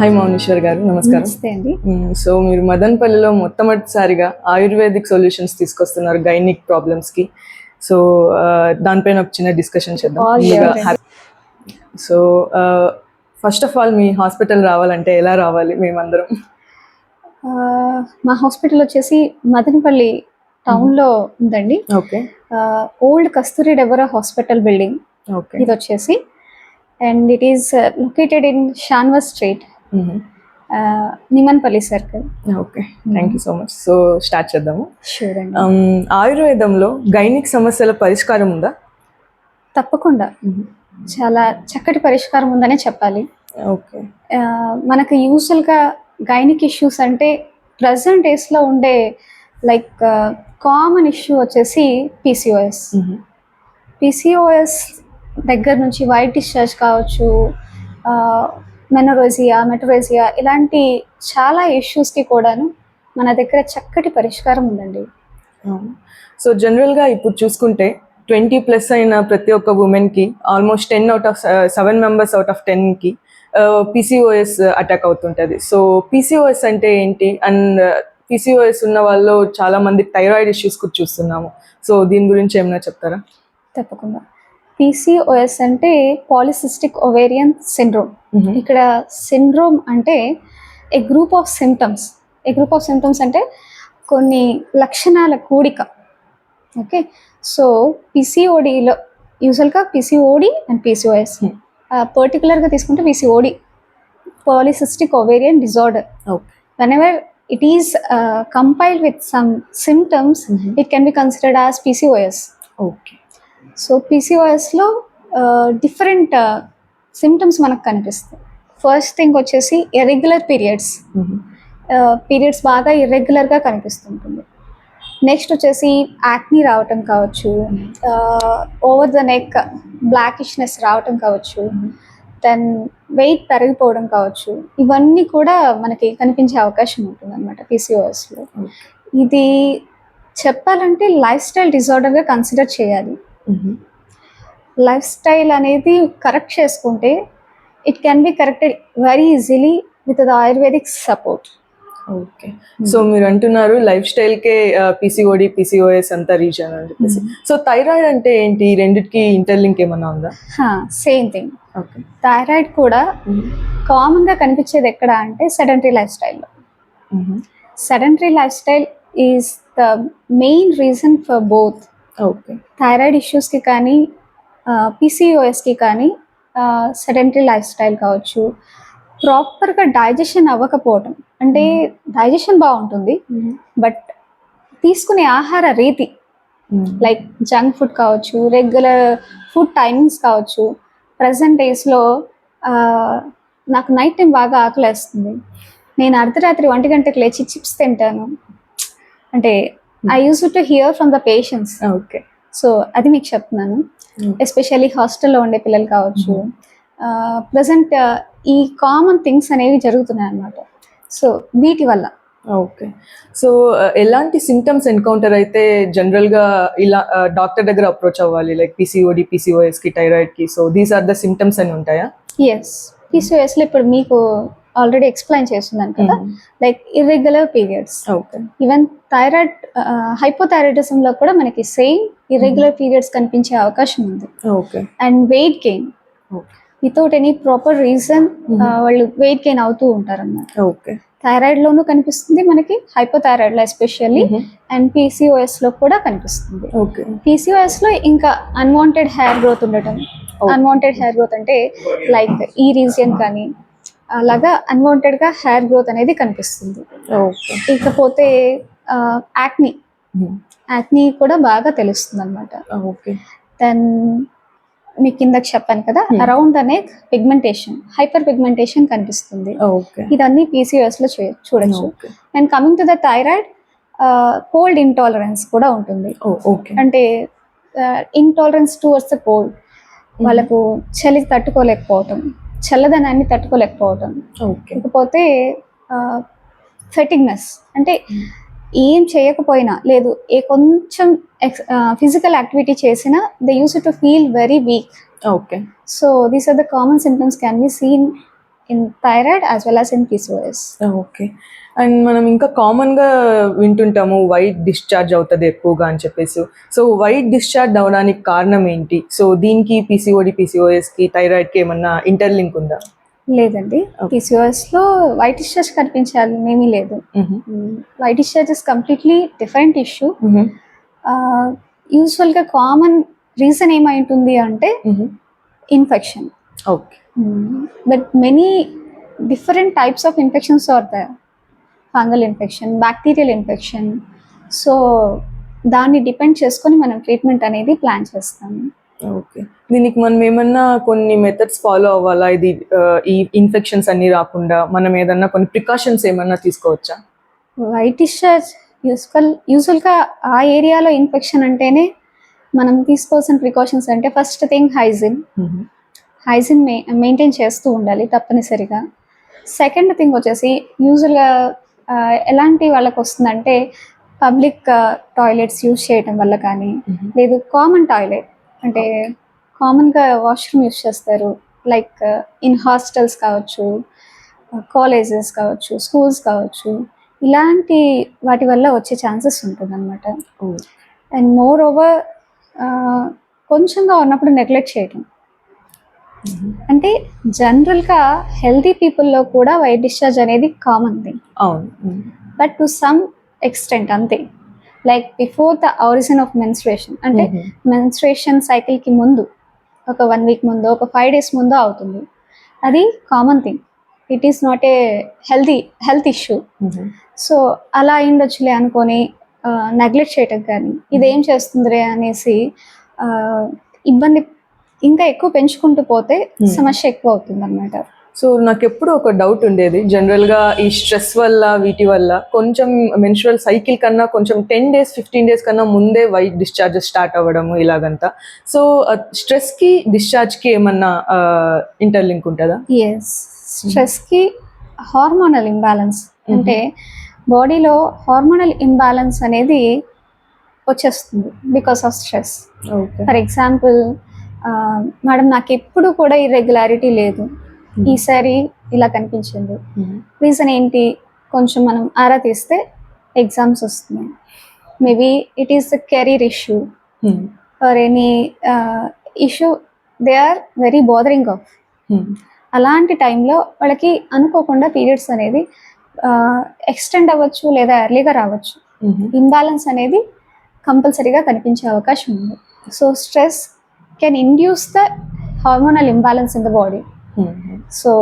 Hi మౌనీశ్వర్ గారు నమస్కారం. అండి. సో మీరు మదన్పల్లిలో మొట్టమొదటిసారిగా ఆయుర్వేదిక్ సొల్యూషన్స్ తీసుకొస్తున్నారు గైనిక్ ప్రాబ్లమ్స్కి సో దానిపైన ఒక చిన్న డిస్కషన్ చేద్దాం. Happy- so first of all me hospital రావాలంటే ఎలా రావాలి మేమందరం? మా హాస్పిటల్ వచ్చేసి మదనపల్లి టౌన్లో ఉందండి. Okay. Old Kasturi Debara hospital building. Okay. ఇది వచ్చేసి and it is located in Shanwar street Nimanpalli circle okay thank you so much so start చేద్దాము. షూర్ అండి. Um, ఆయుర్వేదంలో గైనిక్ సమస్యల పరిష్కారం ఉందా? తప్పకుండా. చాలా చక్కటి పరిష్కారం ఉందనే చెప్పాలి. ఓకే ఆ, మనకు యూజువల్గా గైనిక్ ఇష్యూస్ అంటే ప్రజెంట్ డేస్లో ఉండే లైక్ కామన్ ఇష్యూ వచ్చేసి పీసీఓఎస్ పీసీఓఎస్ దగ్గర నుంచి వైట్ డిశ్చార్జ్ కావచ్చు. మెనరోజియా మెటరోజియా ఇలాంటి చాలా ఇష్యూస్కి కూడాను మన దగ్గర చక్కటి పరిష్కారం ఉందండి. సో జనరల్గా ఇప్పుడు చూసుకుంటే ట్వంటీ ప్లస్ అయిన ప్రతి ఒక్క ఉమెన్కి almost ten out of seven members out of టెన్కి పీసీఓఎస్ అటాక్ అవుతుంటుంది. సో పీసీఓఎస్ అంటే ఏంటి? అండ్ పీసీఓఎస్ ఉన్న వాళ్ళు చాలా మంది థైరాయిడ్ ఇష్యూస్ కూడా చూస్తున్నాము. సో దీని గురించి ఏమైనా చెప్తారా? తప్పకుండా. పీసీఓఎస్ అంటే పాలిసిస్టిక్ ఒవేరియన్ సిండ్రోమ్ ఇక్కడ సిండ్రోమ్ అంటే a group of symptoms a group of symptoms అంటే కొన్ని లక్షణాల కూడిక. ఓకే? సో పిసిఓడిలో యూజువల్గా పిసిఓడి అండ్ పీసీఓఎస్. పర్టికులర్గా తీసుకుంటే PCOD polycystic ovarian disorder okay. Whenever it is compiled with some symptoms it can be considered as PCOS okay. So పీసీఓఎస్లో different symptoms మనకు కనిపిస్తాయి. ఫస్ట్ థింగ్ వచ్చేసి ఇర్రెగ్యులర్ పీరియడ్స్ పీరియడ్స్ బాగా ఇర్రెగ్యులర్గా కనిపిస్తుంటుంది. నెక్స్ట్ వచ్చేసి యాక్నీ రావటం కావచ్చు. ఓవర్ ద నెక్ బ్లాకిష్నెస్ రావటం కావచ్చు. దెన్ వెయిట్ పెరిగిపోవడం కావచ్చు. ఇవన్నీ కూడా మనకి కనిపించే అవకాశం ఉంటుంది అనమాట పీసీఓఎస్లో ఇది చెప్పాలంటే లైఫ్ స్టైల్ డిజార్డర్గా కన్సిడర్ చేయాలి. లైఫ్ స్టైల్ అనేది కరెక్ట్ చేసుకుంటే it can be corrected very easily with the ayurvedic support okay. So మీరు అంటున్నారు లైఫ్ స్టైల్కే పీసీఓడి పీసీఓఎస్ అంతా రీజన్ అని చెప్పేసి. సో థైరాయిడ్ అంటే ఏంటి? రెండిటికి ఇంటర్లింక్ ఏమన్నా ఉందా? Same thing okay. థైరాయిడ్ కూడా కామన్గా కనిపించేది ఎక్కడ అంటే సెడెంటరీ లైఫ్ స్టైల్లో sedentary lifestyle is the main reason for both thyroid ఇష్యూస్కి కానీ పీసీఓఎస్కి కానీ సెడెంటరీ లైఫ్ స్టైల్ కావచ్చు. ప్రాపర్గా డైజెషన్ అవ్వకపోవటం. అంటే డైజెషన్ బాగుంటుంది బట్ తీసుకునే ఆహార రీతి లైక్ జంక్ ఫుడ్ కావచ్చు రెగ్యులర్ ఫుడ్ టైమింగ్స్ కావచ్చు. ప్రజెంట్ డేస్లో నాకు నైట్ టైం బాగా ఆకలేస్తుంది. నేను అర్ధరాత్రి ఒంటి గంటకు లేచి చిప్స్ తింటాను. అంటే I use to hear from the patients okay so అది మీకు చెప్తున్నాను. ఎస్పెషల్లీ హాస్టల్లో ఉండే పిల్లలు కావచ్చు. ప్రజెంట్ ఈ కామన్ థింగ్స్ అనేవి జరుగుతున్నాయి అన్నమాట సో వీటి వల్ల. ఓకే సో ఎలాంటి సిమ్టమ్స్ ఎన్కౌంటర్ అయితే జనరల్గా ఇలా డాక్టర్ దగ్గర అప్రోచ్ అవ్వాలి? లైక్ పీసీఓడి పీసీఓఎస్కి థైరాయిడ్కి. So these are the symptoms అని ఉంటాయా? ఎస్ పీసీఓఎస్లో ఇప్పుడు మీకు ఆల్రెడీ ఎక్స్ప్లెయిన్ చేస్తున్నాను కదా. Like irregular periods. Okay. Even thyroid హైపోథైరాయిడిజంలో కూడా మనకి సేమ్ ఇర్రెగ్యులర్ పీరియడ్స్ కనిపించే అవకాశం ఉంది. Okay. And weight gain. Without any proper reason వాళ్ళు వెయిట్ గెయిన్ అవుతూ ఉంటారు అన్నమాట ఓకే. థైరాయిడ్ లోనూ కనిపిస్తుంది మనకి హైపోథైరాయిడ్లో ఎస్పెషల్లీ అండ్ పీసీఓఎస్లో కూడా కనిపిస్తుంది. ఓకే. పీసీఓఎస్లో ఇంకా అన్వాంటెడ్ హెయిర్ గ్రోత్ ఉండటం. అన్వాంటెడ్ హెయిర్ గ్రోత్ అంటే లైక్ ఈ రీజియన్ కానీ అలాగా అన్వాంటెడ్గా హెయిర్ గ్రోత్ అనేది కనిపిస్తుంది. ఓకే ఇకపోతే యాక్ని యాక్ని కూడా బాగా తెలుస్తుంది అనమాట ఓకే దెన్ మీకు కిందకి చెప్పాను కదా Hmm. Around the neck pigmentation hyper pigmentation కనిపిస్తుంది ఇదన్నీ పీసీఓఎస్లో చూడొచ్చు. And coming to the thyroid cold intolerance కూడా ఉంటుంది. ఓకే అంటే ఇంటాలరెన్స్ టువర్డ్స్ ద కోల్డ్ వాళ్ళకు చలికి తట్టుకోలేకపోవటం. చల్లదనాన్ని తట్టుకోలేకపోవటం ఇకపోతే ఫెటిగ్నెస్ అంటే ఏం చేయకపోయినా లేదు ఏ కొంచెం ఫిజికల్ యాక్టివిటీ చేసినా they use to feel very weak okay. So these are the common symptoms can be seen in thyroid as well as in PCOS okay and మనం ఇంకా కామన్గా వింటుంటాము వైట్ డిశ్చార్జ్ అవుతుంది ఎక్కువగా అని చెప్పేసి. సో వైట్ డిశ్చార్జ్ అవడానికి కారణం ఏంటి? సో దీనికి పీసీఓడి పీసీఓఎస్కి థైరాయిడ్కి ఏమన్నా ఇంటర్లింక్ ఉందా? లేదండి. Okay. పీసీఓఎస్లో వైట్ డిశ్చార్జ్ కనిపించాలి ఏమీ లేదు. White discharge is completely different issue. యూజువల్గా కామన్ రీజన్ ఏమై ఉంటుంది అంటే. Infection okay but many different types of infections are the fungal infection bacterial infection. So దాన్ని డిపెండ్ చేసుకొని మనం ట్రీట్మెంట్ అనేది ప్లాన్ చేస్తాము ఓకే. దీనికి మనం ఏమన్నా కొన్ని మెథడ్స్ ఫాలో అవ్వాలా? ఇది ఈ ఇన్ఫెక్షన్స్ అన్ని రాకుండా మనం ఏదన్నా కొన్ని ప్రికాషన్స్ ఏమన్నా తీసుకోవచ్చా? వైట్ డిశ్చార్జ్ యూస్ఫుల్ యూజువల్గా ఆ ఏరియాలో ఇన్ఫెక్షన్ అంటేనే మనం తీసుకోవాల్సిన ప్రికాషన్స్ అంటే ఫస్ట్ థింగ్ హైజిన్. హైజిన్ మెయి మెయింటైన్ చేస్తూ ఉండాలి తప్పనిసరిగా. సెకండ్ థింగ్ వచ్చేసి యూజువల్గా ఎలాంటి వాళ్ళకి వస్తుందంటే పబ్లిక్ టాయిలెట్స్ యూజ్ చేయడం వల్ల కానీ లేదు కామన్ టాయిలెట్ అంటే కామన్గా వాష్రూమ్ యూజ్ చేస్తారు. లైక్ ఇన్ హాస్టల్స్ కావచ్చు కాలేజెస్ కావచ్చు స్కూల్స్ కావచ్చు ఇలాంటి వాటి వల్ల వచ్చే ఛాన్సెస్ ఉంటుంది అనమాట అండ్ మోర్ ఓవర్ కొంచెంగా ఉన్నప్పుడు నెగ్లెక్ట్ చేయడం అంటే జనరల్గా హెల్తీ పీపుల్లో కూడా వైట్ డిశ్చార్జ్ అనేది కామన్ థింగ్ అవును. బట్ టు సమ్ ఎక్స్టెంట్ అంతే. Like before the origin of menstruation అంటే మెన్స్ట్రేషన్ సైకిల్కి ముందు ఒక వన్ వీక్ ముందు ఒక ఫైవ్ డేస్ ముందు అవుతుంది. అది common thing it is not a healthy health issue so అలా అయిండొచ్చులే అనుకొని నెగ్లెక్ట్ చేయటం కానీ ఇదేం చేస్తుందిరే అనేసి ఇబ్బంది ఇంకా ఎక్కువ పెంచుకుంటూ పోతే Hmm. సమస్య ఎక్కువ అవుతుంది అనమాట సో నాకు ఎప్పుడు ఒక డౌట్ ఉండేది. జనరల్గా ఈ స్ట్రెస్ వల్ల వీటి వల్ల కొంచెం మెన్స్ట్రల్ సైకిల్ కన్నా కొంచెం టెన్ డేస్ ఫిఫ్టీన్ డేస్ కన్నా ముందే వైట్ డిశ్చార్జెస్ స్టార్ట్ అవ్వడము ఇలాగంతా. సో స్ట్రెస్కి డిశ్చార్జ్కి ఏమన్నా ఇంటర్లింక్ ఉంటుందా? ఎస్ స్ట్రెస్కి హార్మోనల్ ఇంబ్యాలెన్స్. అంటే బాడీలో హార్మోనల్ ఇంబ్యాలెన్స్ అనేది వచ్చేస్తుంది because of stress. Okay. For example madam నాకు ఎప్పుడు కూడా ఇర్రెగ్యులారిటీ లేదు. ఈసారి ఇలా కనిపించింది. రీజన్ ఏంటి? కొంచెం మనం ఆరా తీస్తే ఎగ్జామ్స్ వస్తున్నాయి. Maybe it is the career issue. Or any issue they are very bothering of. అలాంటి టైంలో వాళ్ళకి అనుకోకుండా పీరియడ్స్ అనేది ఎక్స్టెండ్ అవ్వచ్చు లేదా ఎర్లీగా రావచ్చు. ఇంబ్యాలెన్స్ అనేది కంపల్సరీగా కనిపించే అవకాశం ఉంది. So stress can induce the hormonal imbalance in the body so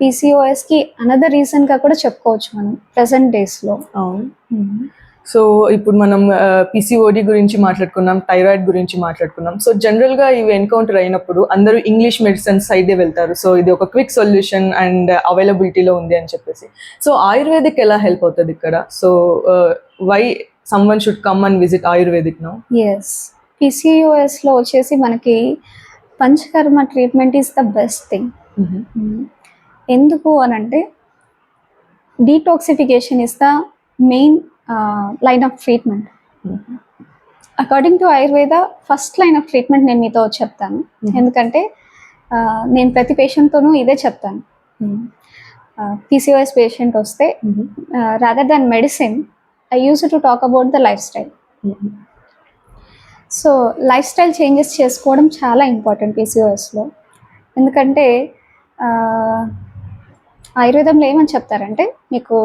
పీసీఓఎస్కి another రీజన్గా కూడా చెప్పుకోవచ్చు మనం ప్రజెంట్ డేస్లో అవును. సో ఇప్పుడు మనం పిసిఓడి గురించి మాట్లాడుకున్నాం థైరాయిడ్ గురించి మాట్లాడుకున్నాం. సో జనరల్గా ఇవి ఎన్కౌంటర్ అయినప్పుడు అందరూ ఇంగ్లీష్ మెడిసిన్ సైడే వెళ్తారు. సో ఇది ఒక క్విక్ సొల్యూషన్ అండ్ అవైలబిలిటీలో ఉంది అని చెప్పేసి. సో ఆయుర్వేదిక్ ఎలా హెల్ప్ అవుతుంది ఇక్కడ? So why someone should come and visit Ayurvedic no yes పీసీఓఎస్లో వచ్చేసి మనకి panchakarma treatment is the best thing ఎందుకు అని అంటే detoxification is the main line of treatment according to Ayurveda first line of treatment నేను మీతో చెప్తాను. ఎందుకంటే నేను ప్రతి పేషెంట్తోనూ ఇదే చెప్తాను. పీసీఓఎస్ పేషెంట్ వస్తే rather than medicine I use to talk about the lifestyle so lifestyle changes చేసుకోవడం చాలా ఇంపార్టెంట్ పీసీఓఎస్లో. ఎందుకంటే ఆయుర్వేదంలో ఏమని చెప్తారంటే మీకు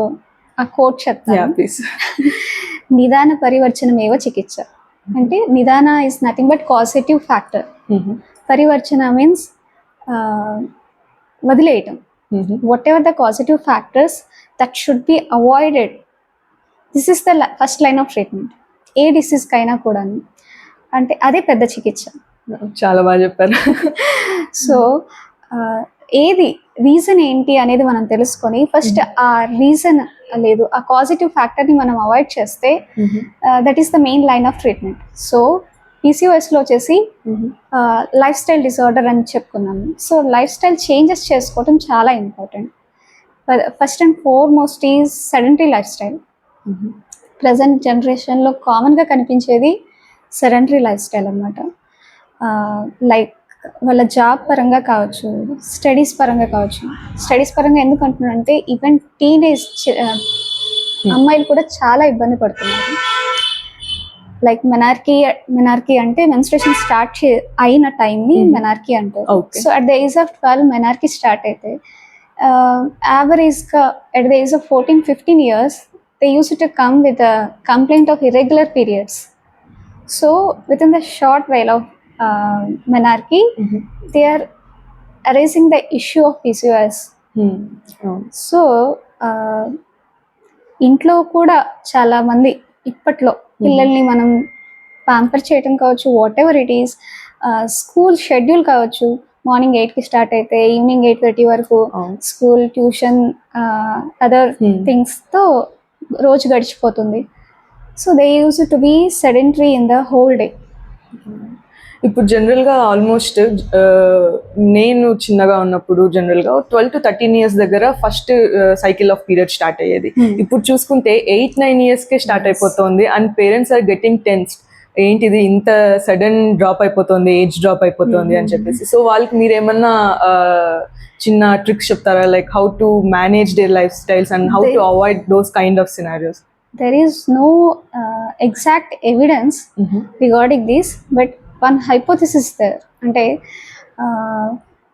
ఆ కోట్ చెప్తాను. ప్లీజ్. నిదాన పరివర్చనమేవ చికిత్స. అంటే నిదాన is nothing but causative factor పరివర్చన means వదిలేయటం. Whatever the positive factors that should be avoided this is the first line of treatment a డిసీజ్కైనా కూడా అంటే అదే పెద్ద చికిత్స. చాలా బాగా చెప్పారు. సో ఏది రీజన్ ఏంటి అనేది మనం తెలుసుకొని ఫస్ట్ ఆ రీజన్ లేదు ఆ పాజిటివ్ ఫ్యాక్టర్ని మనం అవాయిడ్ చేస్తే that is the main line of treatment so పీసీఓఎస్లో వచ్చేసి లైఫ్ స్టైల్ డిసార్డర్ అని చెప్పుకున్నాము. సో లైఫ్ స్టైల్ చేంజెస్ చేసుకోవడం చాలా important first and foremost is sedentary lifestyle present జనరేషన్లో కామన్గా కనిపించేది సెడెంటరీ లైఫ్ స్టైల్ అనమాట లైక్ వాళ్ళ జాబ్ పరంగా కావచ్చు స్టడీస్ పరంగా కావచ్చు. స్టడీస్ పరంగా ఎందుకు అంటున్నానంటే ఈవెన్ టీనేజ్ అమ్మాయిలు కూడా చాలా ఇబ్బంది పడుతున్నారు. లైక్ మెనార్కీ మెనార్కీ అంటే మెన్స్ట్రేషన్ స్టార్ట్ అయిన టైంని Mhm. మెనార్కీ అంటారు. Okay so at the age of twelve menarche start అయితే యావరేజ్గా at the age of fourteen fifteen years they use to come with complaint of irregular periods. So within the short while of menarche they are arising the issue of PCOS so ఇంట్లో కూడా చాలా మంది ఇప్పట్లో పిల్లల్ని మనం pamper చేయటం కావచ్చు whatever it is school schedule కావచ్చు. మార్నింగ్ ఎయిట్కి స్టార్ట్ అయితే ఈవినింగ్ ఎయిట్ థర్టీ వరకు స్కూల్ ట్యూషన్ అదర్ థింగ్స్తో రోజు గడిచిపోతుంది. So they use to be sedentary in the whole day ఇప్పుడు జనరల్గా ఆల్మోస్ట్ నేను చిన్నగా ఉన్నప్పుడు జనరల్గా ట్వెల్వ్ టు థర్టీన్ ఇయర్స్ దగ్గర first cycle of period start అయ్యేది. ఇప్పుడు చూసుకుంటే ఎయిట్ నైన్ ఇయర్స్కే స్టార్ట్ అయిపోతుంది and parents are getting tense ఏంటిది ఇంత సడన్ డ్రాప్ అయిపోతుంది ఏజ్ డ్రాప్ అయిపోతుంది అని చెప్పేసి. సో వాళ్ళకి మీరు ఏమన్నా ఆ, చిన్న ట్రిక్స్ చెప్తారా? Like how to manage their lifestyles and how to avoid those kind of scenarios there is no exact evidence regarding this but one hypothesis there అంటే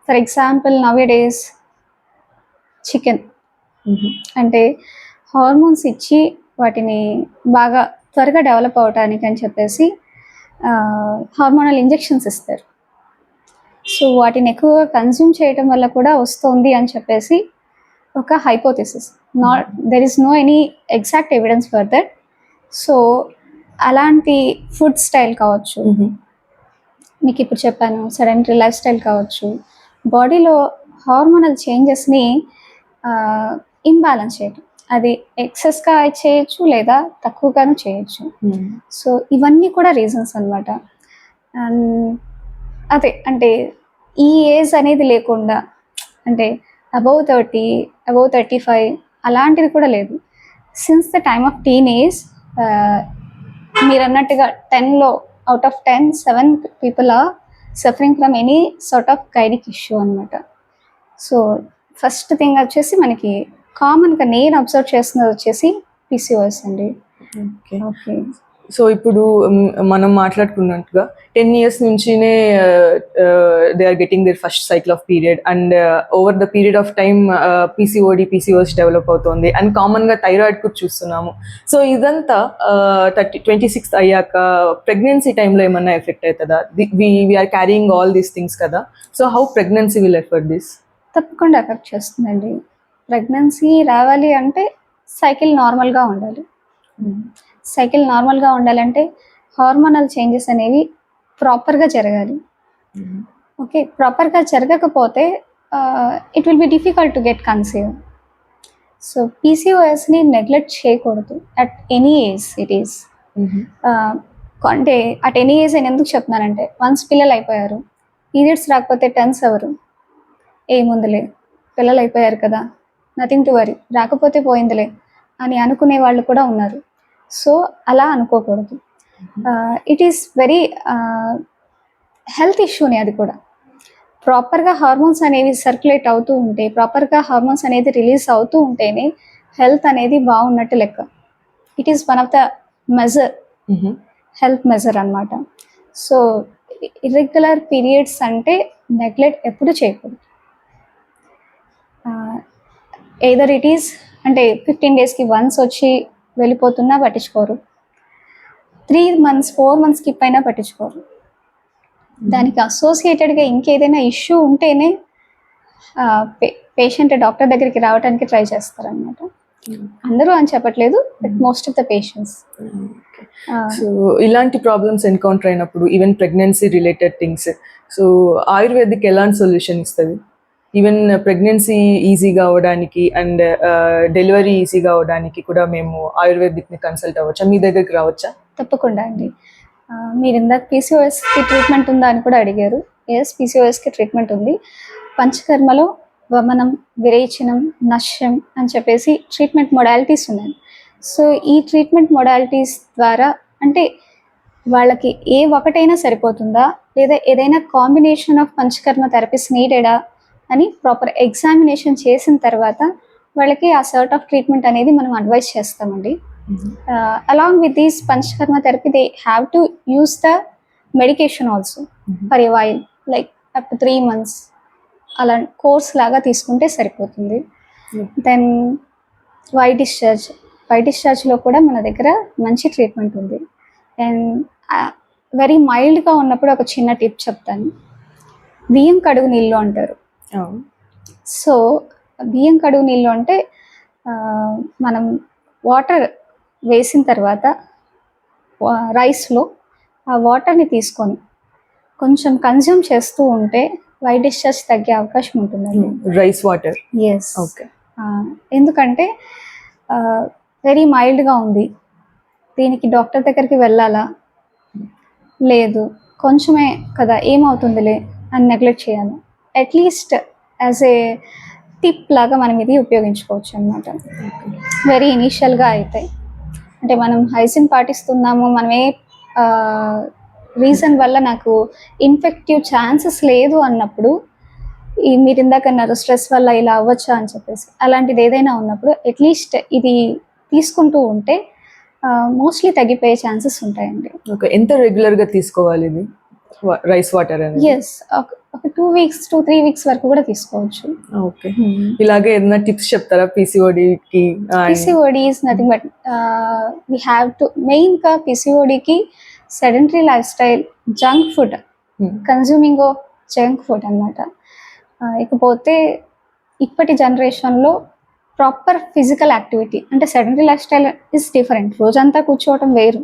for example nowadays chicken అంటే hormones ఇచ్చి వాటిని బాగా త్వరగా develop అవటానికి అని చెప్పేసి hormonal injections ఇస్తారు. సో వాటిని ఎక్కువగా కన్జ్యూమ్ చేయటం వల్ల కూడా వస్తుంది అని చెప్పేసి ఒక hypothesis not there is no any exact evidence for that so అలాంటి ఫుడ్ స్టైల్ కావచ్చు. మీకు ఇప్పుడు చెప్పాను సడెంటరీ లైఫ్ స్టైల్ కావచ్చు బాడీలో హార్మోనల్ చేంజెస్ని ఇంబ్యాలెన్స్ చేయడం అది ఎక్సెస్గా చేయొచ్చు లేదా తక్కువగాను చేయొచ్చు. సో ఇవన్నీ కూడా రీజన్స్ అనమాట అదే అంటే ఈ ఏజ్ అనేది లేకుండా అంటే above thirty above thirty five అలాంటిది కూడా లేదు. Since the time of teenage మీరు అన్నట్టుగా టెన్లో out of ten seven people are suffering from any sort of gynaec issue అనమాట సో ఫస్ట్ థింగ్ వచ్చేసి మనకి కామన్గా నేను అబ్జర్వ్ చేస్తున్నది వచ్చేసి పిసిఓఎస్ అండి. ఓకే ఓకే సో ఇప్పుడు మనం మాట్లాడుకున్నట్టుగా ten years నుంచినే they are getting their first cycle of period and over the period of time PCOD PCOS develop అవుతుంది. అండ్ కామన్గా థైరాయిడ్ కూడా చూస్తున్నాము. సో ఇదంతా థర్టీ ట్వంటీ సిక్స్త్ అయ్యాక ప్రెగ్నెన్సీ టైంలో ఏమన్నా ఎఫెక్ట్ అవుతుందా we're carrying all these things కదా? So how pregnancy will effect this తప్పకుండా ఎఫెక్ట్ చేస్తుందండి. ప్రెగ్నెన్సీ రావాలి అంటే సైకిల్ నార్మల్గా ఉండాలి. సైకిల్ నార్మల్గా ఉండాలంటే హార్మోనల్ చేంజెస్ అనేవి ప్రాపర్గా జరగాలి. ఓకే ప్రాపర్గా జరగకపోతే it will be difficult to get conceive so పీసీఓఎస్ని neglect చేయకూడదు. At any age it is అంటే అట్ ఎనీ ఏజ్ నేను ఎందుకు చెప్తున్నానంటే వన్స్ పిల్లలు అయిపోయారు పీరియడ్స్ రాకపోతే టెన్స్ ఎవరు? ఏముందిలే పిల్లలు అయిపోయారు కదా నథింగ్ టు వరీ రాకపోతే పోయిందిలే అని అనుకునే వాళ్ళు కూడా ఉన్నారు. సో అలా అనుకోకూడదు. ఇట్ ఈస్ వెరీ హెల్త్ ఇష్యూనే అది కూడా. ప్రాపర్గా హార్మోన్స్ అనేవి సర్క్యులేట్ అవుతూ ఉంటే ప్రాపర్గా హార్మోన్స్ అనేది రిలీజ్ అవుతూ ఉంటేనే హెల్త్ అనేది బాగున్నట్టు లెక్క. It is one of the measure health measure అన్నమాట. సో ఇర్రెగ్యులర్ పీరియడ్స్ అంటే నెగ్లెక్ట్ ఎప్పుడు చేయకూడదు. ఎయిదర్ ఇట్ ఈస్ అంటే ఫిఫ్టీన్ డేస్కి వన్స్ వచ్చి వెళ్ళిపోతున్నా పట్టించుకోరు. Three months four months skip అయినా పట్టించుకోరు. దానికి అసోసియేటెడ్గా ఇంకేదైనా ఇష్యూ ఉంటేనే పేషెంట్ డాక్టర్ దగ్గరికి రావడానికి ట్రై చేస్తారనమాట అందరూ అని చెప్పట్లేదు but most of the patients so ఇలాంటి ప్రాబ్లమ్స్ ఎన్కౌంటర్ అయినప్పుడు even pregnancy related things so Ayurvedic ఎలాంటి సొల్యూషన్ ఇస్తుంది? ఈవెన్ ప్రెగ్నెన్సీ ఈజీగా అవ్వడానికి అండ్ డెలివరీ ఈజీగా అవ్వడానికి కూడా మేము ఆయుర్వేదిక్ని కన్సల్ట్ అవ్వచ్చా? మీ దగ్గరికి రావచ్చా? తప్పకుండా అండి. మీరు ఇందాక పీసీఓఎస్కి ట్రీట్మెంట్ ఉందా అని కూడా అడిగారు. ఎస్ పీసీఓఎస్కి ట్రీట్మెంట్ ఉంది. పంచకర్మలో వమనం విరేచనం నశ్యం అని చెప్పేసి ట్రీట్మెంట్ మొడాలిటీస్ ఉన్నాయి. సో ఈ ట్రీట్మెంట్ మొడాలిటీస్ ద్వారా అంటే వాళ్ళకి ఏ ఒకటైనా సరిపోతుందా? లేదా ఏదైనా కాంబినేషన్ ఆఫ్ పంచకర్మ థెరపీస్ నీడెడా అని ప్రాపర్ ఎగ్జామినేషన్ చేసిన తర్వాత వాళ్ళకి ఆ సర్ట్ ఆఫ్ ట్రీట్మెంట్ అనేది మనం అడ్వైస్ చేస్తామండి. Along with these panchakarma therapy they have to use the medication also for a while like up three months అలా కోర్స్ లాగా తీసుకుంటే సరిపోతుంది. దెన్ వైట్ డిశ్చార్జ్ వైట్ డిశ్చార్జ్లో కూడా మన దగ్గర మంచి ట్రీట్మెంట్ ఉంది. అండ్ వెరీ మైల్డ్గా ఉన్నప్పుడు ఒక చిన్న టిప్ చెప్తాను. బియ్యం కడుగు నీళ్ళు అంటారు. సో బియ్యం కడుగు నీళ్ళు అంటే మనం వాటర్ వేసిన తర్వాత రైస్లో ఆ వాటర్ని తీసుకొని కొంచెం కన్జ్యూమ్ చేస్తూ ఉంటే వైట్ డిశ్చార్జ్ తగ్గే అవకాశం ఉంటుందండి. Rice water? Yes okay. ఎందుకంటే వెరీ మైల్డ్గా ఉంది. దీనికి డాక్టర్ దగ్గరికి వెళ్ళాలా? లేదు. కొంచెమే కదా ఏమవుతుందిలే అని నెగ్లెక్ట్ చేయాలి. అట్లీస్ట్ యాజ్ ఏ టిప్ లాగా మనం ఇది ఉపయోగించుకోవచ్చు అనమాట వెరీ ఇనీషియల్గా అయితే. అంటే మనం హైజిన్ పాటిస్తున్నాము మనం ఏ రీజన్ వల్ల నాకు ఇన్ఫెక్టివ్ ఛాన్సెస్ లేదు అన్నప్పుడు ఈ మీరు ఇందాక అన్నారు స్ట్రెస్ వల్ల ఇలా అవ్వచ్చా అని చెప్పేసి అలాంటిది ఏదైనా ఉన్నప్పుడు అట్లీస్ట్ ఇది తీసుకుంటూ ఉంటే మోస్ట్లీ తగ్గిపోయే ఛాన్సెస్ ఉంటాయండి. ఓకే ఎంత రెగ్యులర్గా తీసుకోవాలి ఇది? రైస్ వాటర్ ఎస్ ఒక two weeks two three weeks వరకు కూడా తీసుకోవచ్చు. ఓకే. ఇలాగే ఏదైనా టిప్స్ చెప్తారా పీసీఓడికి PCOD is nothing but we have to మెయిన్గా పిసిఓడికి sedentary lifestyle junk food consuming of junk food అనమాట ఇకపోతే ఇప్పటి జనరేషన్లో ప్రాపర్ ఫిజికల్ యాక్టివిటీ అంటే sedentary lifestyle is different రోజంతా కూర్చోవటం వేరు.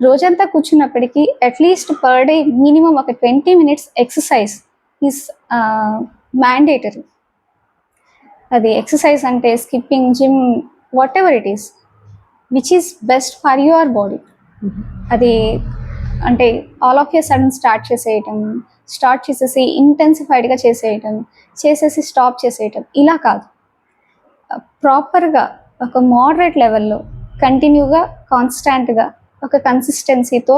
రోజంతా కూర్చున్నప్పటికీ at least per day minimum ఒక twenty minutes exercise is mandatory uh, అది ఎక్సర్సైజ్ అంటే skipping gym whatever it is which is best for your body అది అంటే all of you sudden start చేసేయటం start చేసేసి ఇంటెన్సిఫైడ్గా చేసేయటం చేసేసి స్టాప్ చేసేయటం ఇలా కాదు. ప్రాపర్గా ఒక మోడరేట్ లెవెల్లో కంటిన్యూగా కాన్స్టాంట్గా ఒక కన్సిస్టెన్సీతో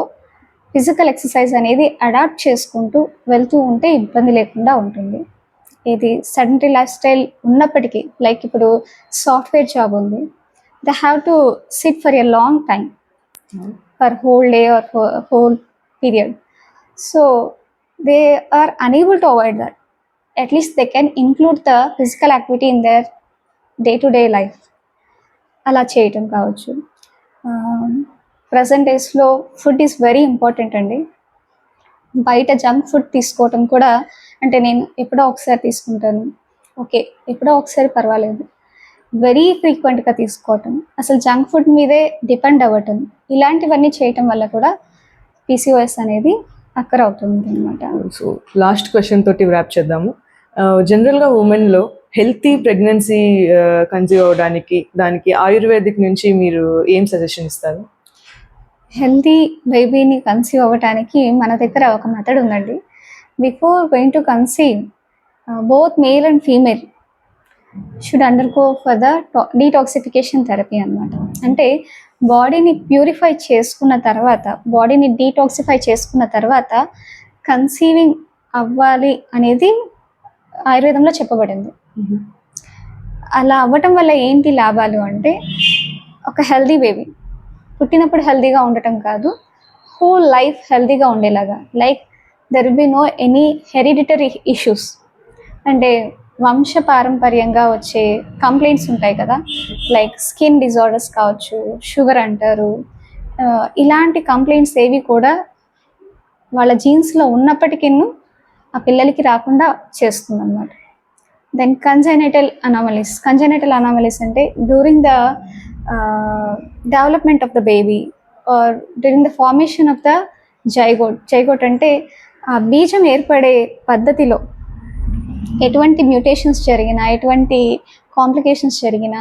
ఫిజికల్ ఎక్సర్సైజ్ అనేది అడాప్ట్ చేసుకుంటూ వెళ్తూ ఉంటే ఇబ్బంది లేకుండా ఉంటుంది. ఇది సడెంటరీ లైఫ్ స్టైల్ ఉన్నప్పటికీ లైక్ ఇప్పుడు సాఫ్ట్వేర్ జాబ్ ఉంది. The have to sit for a long time for whole day or whole period. So they are unable to avoid that. At least they can can the physical activity in their day to day life. అలా చేయటం కావచ్చు. Present డేస్లో food is very important అండి. బయట junk food తీసుకోవటం కూడా అంటే నేను ఎప్పుడో ఒకసారి తీసుకుంటాను. ఓకే ఎప్పుడో ఒకసారి పర్వాలేదు. వెరీ ఫ్రీక్వెంట్గా తీసుకోవటం. అసలు జంక్ ఫుడ్ మీదే డిపెండ్ అవ్వటం. ఇలాంటివన్నీ చేయటం వల్ల కూడా పీసీఓఎస్ అనేది అక్కర్ అవుతుంది అనమాట సో లాస్ట్ క్వశ్చన్ తోటి వ్రాప్ చేద్దాము. జనరల్గా ఉమెన్లో హెల్తీ ప్రెగ్నెన్సీ కన్సీవ్ అవ్వడానికి దానికి ఆయుర్వేదిక్ నుంచి మీరు ఏం సజెషన్ ఇస్తారు? హెల్తీ బేబీని కన్సీవ్ అవ్వటానికి మన దగ్గర ఒక మెథడ్ ఉందండి. Before going to conceive both male and female should undergo for the detoxification therapy అనమాట అంటే బాడీని ప్యూరిఫై చేసుకున్న తర్వాత బాడీని డీటాక్సిఫై చేసుకున్న తర్వాత కన్సీవింగ్ అవ్వాలి అనేది ఆయుర్వేదంలో చెప్పబడింది. అలా అవ్వటం వల్ల ఏంటి లాభాలు అంటే ఒక హెల్దీ బేబీ పుట్టినప్పుడు హెల్దీగా ఉండటం కాదు హోల్ లైఫ్ హెల్దీగా ఉండేలాగా. Like there be no any hereditary issues అంటే వంశ పారంపర్యంగా వచ్చే కంప్లైంట్స్ ఉంటాయి కదా. లైక్ స్కిన్ డిజార్డర్స్ కావచ్చు షుగర్ అంటారు. ఇలాంటి కంప్లైంట్స్ ఏవి కూడా వాళ్ళ జీన్స్లో ఉన్నప్పటికీ ఆ పిల్లలకి రాకుండా చేస్తుందన్నమాట. Then congenital anomalies congenital anomalies అంటే during the development of the baby or during the formation of the zygote zygote అంటే ఆ బీజం ఏర్పడే పద్ధతిలో ఎటువంటి మ్యూటేషన్స్ జరిగినా ఎటువంటి కాంప్లికేషన్స్ జరిగినా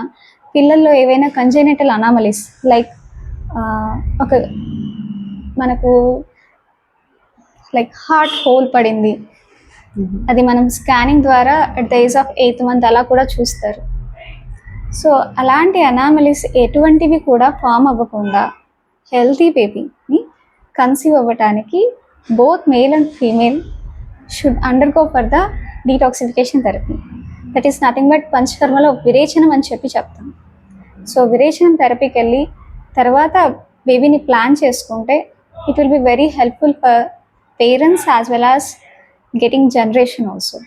పిల్లల్లో ఏవైనా కంజైనటల్ అనామలీస్ లైక్ ఒక మనకు లైక్ హార్ట్ హోల్ పడింది. అది మనం స్కానింగ్ ద్వారా at the age of eighth month అలా కూడా చూస్తారు. సో అలాంటి అనామలీస్ ఎటువంటివి కూడా ఫామ్ అవ్వకుండా హెల్తీ బేబీని కన్సీవ్ అవ్వటానికి both male and female should undergo for the detoxification therapy that is nothing but పంచకర్మలో విరేచనం అని చెప్పి చెప్తాం. సో విరేచనం థెరపీకి వెళ్ళి తర్వాత బేబీని ప్లాన్ చేసుకుంటే it will be very helpful for parents as well as getting generation also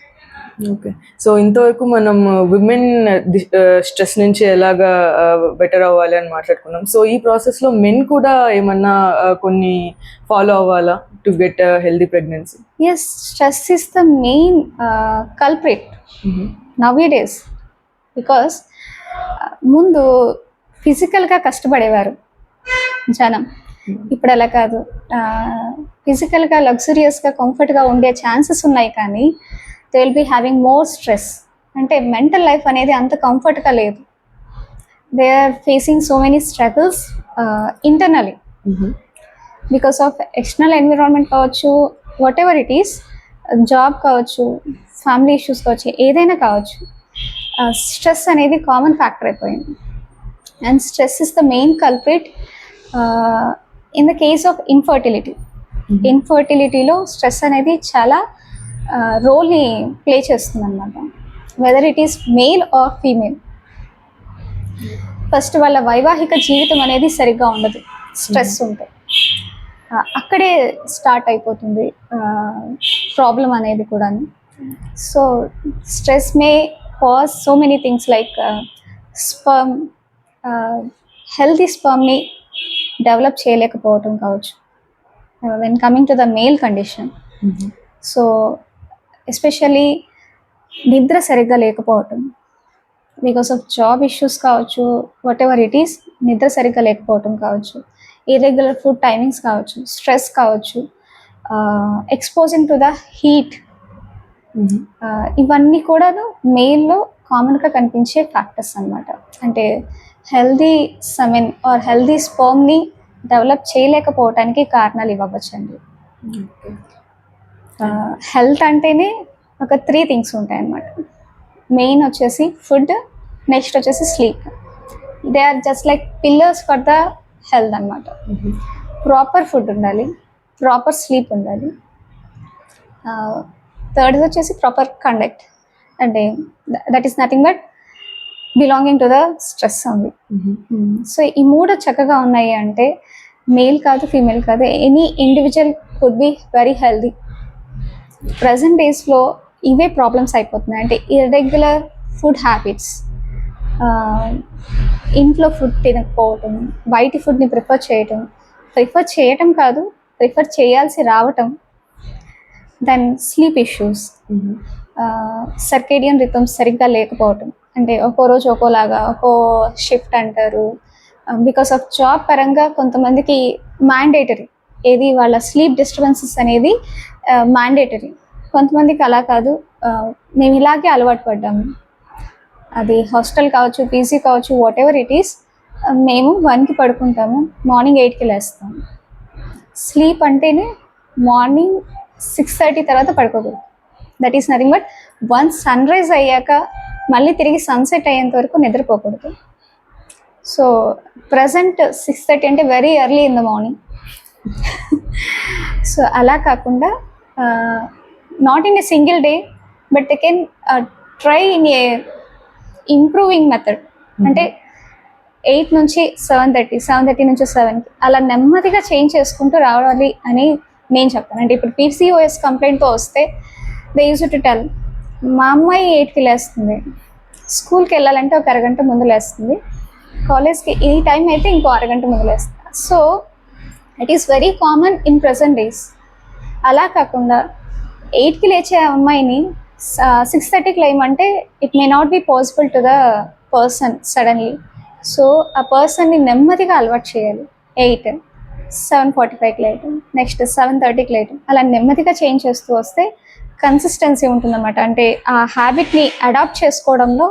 okay so ఇంతవరకు మనం విమెన్ స్ట్రెస్ నుంచి ఎలాగా బెటర్ అవ్వాలి అని మాట్లాడుకున్నాం. సో ఈ ప్రాసెస్లో మెన్ కూడా ఏమన్నా uh, కొన్ని ఫాలో అవ్వాలా to get healthy pregnancy as stress is the main culprit nowadays because ముందు ఫిజికల్గా కష్టపడేవారు జనం. ఇప్పుడు అలా కాదు. ఫిజికల్గా లగ్జరియస్గా కంఫర్ట్గా ఉండే ఛాన్సెస్ ఉన్నాయి కానీ they will be having more stress అంటే మెంటల్ లైఫ్ అనేది అంత కంఫర్ట్గా లేదు. They are facing so many struggles internally because of external environment కావచ్చు whatever it is job కావచ్చు ఫ్యామిలీ ఇష్యూస్ కావచ్చు ఏదైనా కావచ్చు స్ట్రెస్ అనేది కామన్ ఫ్యాక్టర్ అయిపోయింది. And stress is the main culprit in the case of infertility ఇన్ఫర్టిలిటీలో stress అనేది చాలా రోల్ని ప్లే చేస్తుంది అనమాట whether it is male or female first వాళ్ళ వైవాహిక జీవితం అనేది సరిగ్గా ఉండదు. స్ట్రెస్ ఉంటే. ఆ, అక్కడే స్టార్ట్ అయిపోతుంది ప్రాబ్లం అనేది కూడా so stress may cause so many things like sperm healthy స్పర్మ్ని develop చేయలేకపోవటం కావచ్చు. When coming to the male condition so especially నిద్ర సరిగ్గా లేకపోవటం. బికాస్ ఆఫ్ జాబ్ ఇష్యూస్ కావచ్చు వాట్ ఎవర్ ఇట్ ఈస్ నిద్ర సరిగ్గా లేకపోవటం కావచ్చు ఇర్రెగ్యులర్ ఫుడ్ టైమింగ్స్ కావచ్చు స్ట్రెస్ కావచ్చు ఎక్స్పోజింగ్ టు ద హీట్ ఇవన్నీ కూడాను మెయిల్లో కామన్గా కనిపించే ఫ్యాక్టర్స్ అన్నమాట. అంటే హెల్దీ సమెన్ ఆర్ హెల్దీ స్పర్మ్ని డెవలప్ చేయలేకపోవటానికి కారణాలు ఇవ్వవచ్చండి. హెల్త్ అంటేనే ఒక త్రీ థింగ్స్ ఉంటాయి అన్నమాట మెయిన్ వచ్చేసి ఫుడ్ నెక్స్ట్ వచ్చేసి sleep they are just like pillars for the health అనమాట ప్రాపర్ ఫుడ్ ఉండాలి ప్రాపర్ స్లీప్ ఉండాలి. థర్డ్ వచ్చేసి ప్రాపర్ కండక్ట్ అంటే that is nothing but belonging to the stress ఉంది సో ఈ మూడు చక్కగా ఉన్నాయి అంటే మేల్ కాదు ఫీమేల్ కాదు any individual could be very healthy present డేస్లో ఇవే ప్రాబ్లమ్స్ అయిపోతున్నాయి. అంటే ఇర్రెగ్యులర్ ఫుడ్ హ్యాబిట్స్ ఇంట్లో ఫుడ్ తినకపోవటం బయటి ఫుడ్ని ప్రిఫర్ చేయటం ప్రిఫర్ చేయటం కాదు ప్రిఫర్ చేయాల్సి రావటం then sleep issues circadian rhythms సరిగ్గా లేకపోవటం. అంటే ఒక్కో రోజు ఒక్కోలాగా ఒక్కో షిఫ్ట్ అంటారు. బికాస్ ఆఫ్ జాబ్ పరంగా కొంతమందికి మ్యాండేటరీ ఏది వాళ్ళ స్లీప్ డిస్టర్బెన్సెస్ అనేది మ్యాండేటరీ కొంతమందికి అలా కాదు. మేము ఇలాగే అలవాటు పడ్డాము. అది హాస్టల్ కావచ్చు పీజీ కావచ్చు వాట్ ఎవర్ ఇట్ ఈస్ మేము వన్కి పడుకుంటాము మార్నింగ్ ఎయిట్కి లేస్తాము. స్లీప్ అంటేనే మార్నింగ్ సిక్స్ థర్టీ తర్వాత పడుకోకూడదు. That is nothing but once sunrise అయ్యాక మళ్ళీ తిరిగి సన్సెట్ అయ్యేంత వరకు నిద్రపోకూడదు. సో ప్రజెంట్ సిక్స్ థర్టీ అంటే very early in the morning so అలా కాకుండా not in a single day but they can try in a improving method అంటే ఎయిట్ నుంచి సెవెన్ థర్టీ సెవెన్ థర్టీ నుంచి సెవెన్కి అలా నెమ్మదిగా చేంజ్ చేసుకుంటూ రావాలి అని నేను చెప్తాను. అంటే ఇప్పుడు పీసీఓఎస్ కంప్లైంట్తో వస్తే దే యూజ్ టు టెల్ మా అమ్మాయి ఎయిట్కి లేస్తుంది. స్కూల్కి వెళ్ళాలంటే ఒక అరగంట ముందు లేస్తుంది. కాలేజ్కి ఈ టైం అయితే ఇంకో అరగంట ముందు లేస్తుంది. So it is very common in present days అలా కాకుండా ఎయిట్కి లేచే అమ్మాయిని సిక్స్ థర్టీకి లేమంటే it may not be possible to the person suddenly so ఆ పర్సన్ని నెమ్మదిగా అలవాటు చేయాలి. ఎయిట్ సెవెన్ ఫార్టీ ఫైవ్కి లేయటం నెక్స్ట్ సెవెన్ థర్టీకి లేయటం అలా నెమ్మదిగా చేంజ్ చేస్తూ వస్తే కన్సిస్టెన్సీ ఉంటుందన్నమాట. అంటే ఆ హ్యాబిట్ని అడాప్ట్ చేసుకోవడంలో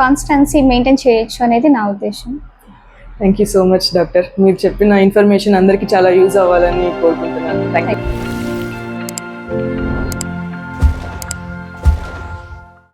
కాన్స్టెన్సీ మెయింటైన్ చేయొచ్చు అనేది నా ఉద్దేశం. Thank you so much doctor మీరు చెప్పిన ఇన్ఫర్మేషన్ అందరికీ చాలా యూజ్ అవ్వాలని కోరుకుంటున్నాను. Thank you